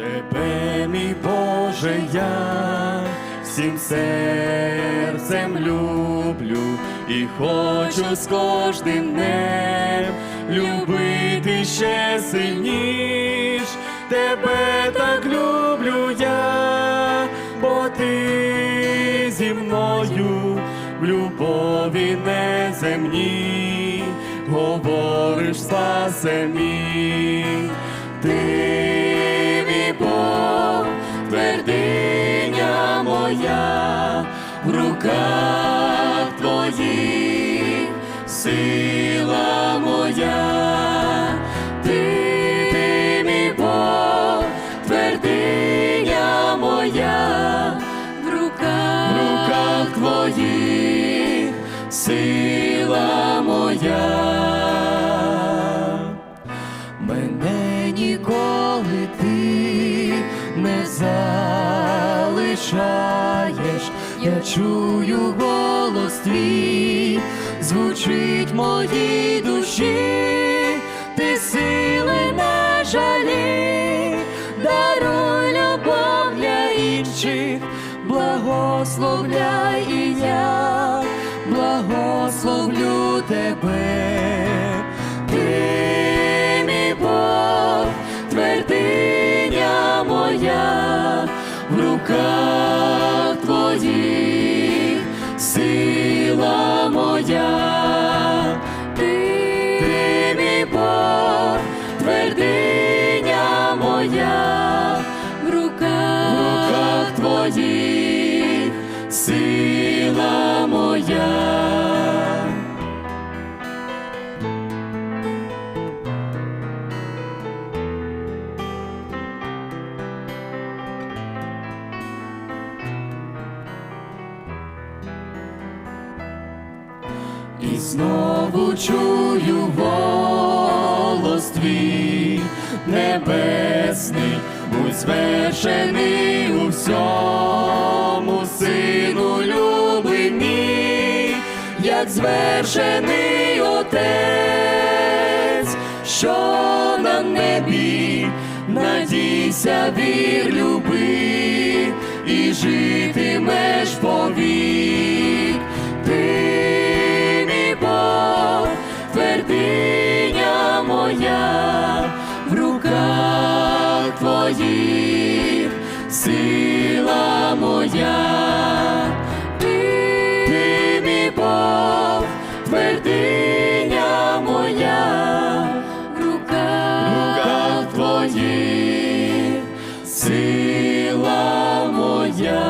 Тебе, мій Боже, я всім серцем люблю і хочу з кожним днем любити ще сильніш. Тебе так люблю я, бо ти зі мною в любові неземній, говориш спасе мій. Ти руках твоїх сила моя, ти, ти твердиня моя, в руках, в руках твоїх сила моя. Мене ніколи ти не залишаєш, я чую голос твій, звучить моїй душі, ти сили не жалі, даруй любов для інших, благословляй і я, благословлю тебе. Твердиня моя, в руках сила моя, І знову чую голос твій. Небесний, будь звершений у всьому, сину любий мій, як звершений отець, що на небі, надійся, вір, люби, і житимеш руках твоїх сила моя.